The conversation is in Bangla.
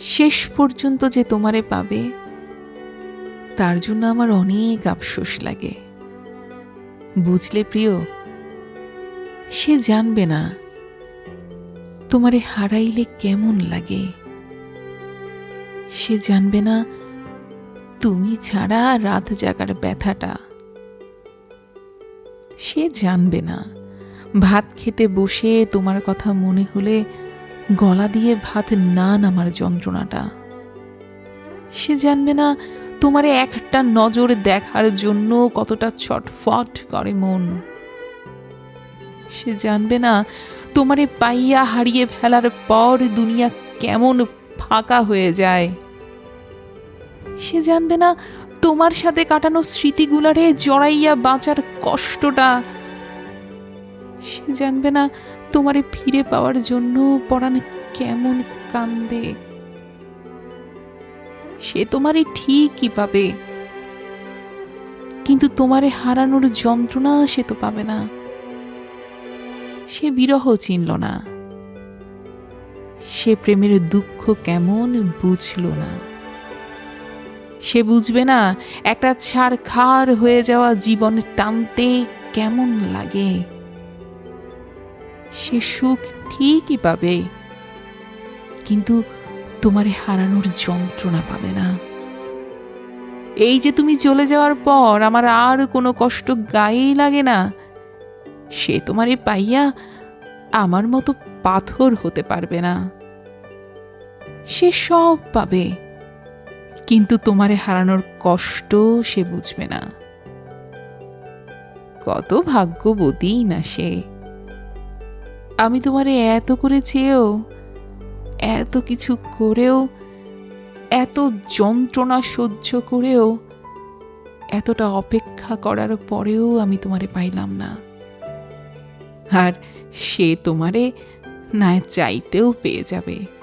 শেষ পর্যন্ত যে তোমারে পাবে, তার জন্য আমার অনেক আফসোস লাগে। বুঝলে প্রিয়, সে জানবে না তোমারে হারাইলে কেমন লাগে। সে জানবে না তুমি ছাড়া রাত জাগার ব্যথাটা। সে জানবে না। ভাত খেতে বসে তোমার কথা মনে হলে গলা দিয়ে ভাত না নামার যন্ত্রণাটা। সে জানবে না তোমারে একটা নজর দেখার জন্য কতটা ছটফট করে মন। সে জানবে না তোমারে পাইয়া হারিয়ে ফেলার পর দুনিয়া কেমন ফাঁকা হয়ে যায়। সে জানবে না তোমার সাথে কাটানো স্মৃতিগুলারে জড়াইয়া বাঁচার কষ্টটা সে জানবে না তোমারে ফিরে পাওয়ার জন্য পরাণ কেমন কান্দে। সে তোমারে ঠিকই পাবে। কিন্তু তোমারে হারানোর যন্ত্রণা সে তো পাবে না। সে বিরহ চিনল না। সে প্রেমের দুঃখ কেমন বুঝল না। সে বুঝবে না একটা ছাড় খার হয়ে যাওয়া জীবন টানতে কেমন লাগে। সে সুখ ঠিকই পাবে। কিন্তু তোমারে হারানোর যন্ত্রণা পাবে না। এই যে তুমি চলে যাওয়ার পর আমার আর কোনো কষ্ট গায়েই লাগে না, সে তোমারে পাইয়া আমার মতো পাথর হতে পারবে না। সে সব পাবে, কিন্তু তোমারে হারানোর কষ্ট সে বুঝবে না। কত ভাগ্যবতী না সে। আমি তোমারে এত করে চেয়েও, এত কিছু করেও, এত যন্ত্রণা সহ্য করেও, এতটা অপেক্ষা করার পরেও আমি তোমারে পাইলাম না। আর সে তোমারে না চাইতেও পেয়ে যাবে।